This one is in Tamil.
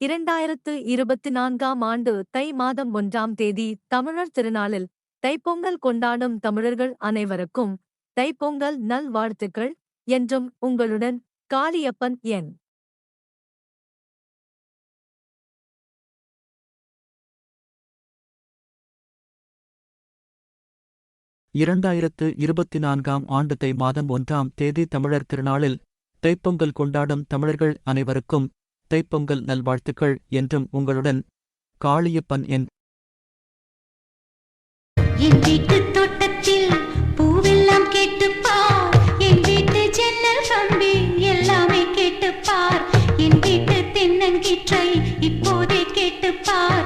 இரண்டாயிரத்து இருபத்தி நான்காம் ஆண்டு தை மாதம் ஒன்றாம் தேதி தமிழர் திருநாளில் தைப்பொங்கல் கொண்டாடும் தமிழர்கள் அனைவருக்கும் தைப்பொங்கல் நல்வாழ்த்துக்கள் என்றும் உங்களுடன் காளியப்பன் என். இரண்டாயிரத்து இருபத்தி நான்காம் ஆண்டு தை மாதம் ஒன்றாம் தேதி தமிழர் திருநாளில் தைப்பொங்கல் கொண்டாடும் தமிழர்கள் அனைவருக்கும் தைப்பொங்கல் நல்வாழ்த்துக்கள் என்றும் உங்களுடன் காளியப்பன் என் என் வீட்டு தோட்டத்தில் பூவெல்லாம் கேட்டுப்பார். என் வீட்டு ஜன்னல் கம்பி எல்லாமே கேட்டுப்பார். என் வீட்டு தென்னங்கிற்றை இப்போதே கேட்டுப்பார்.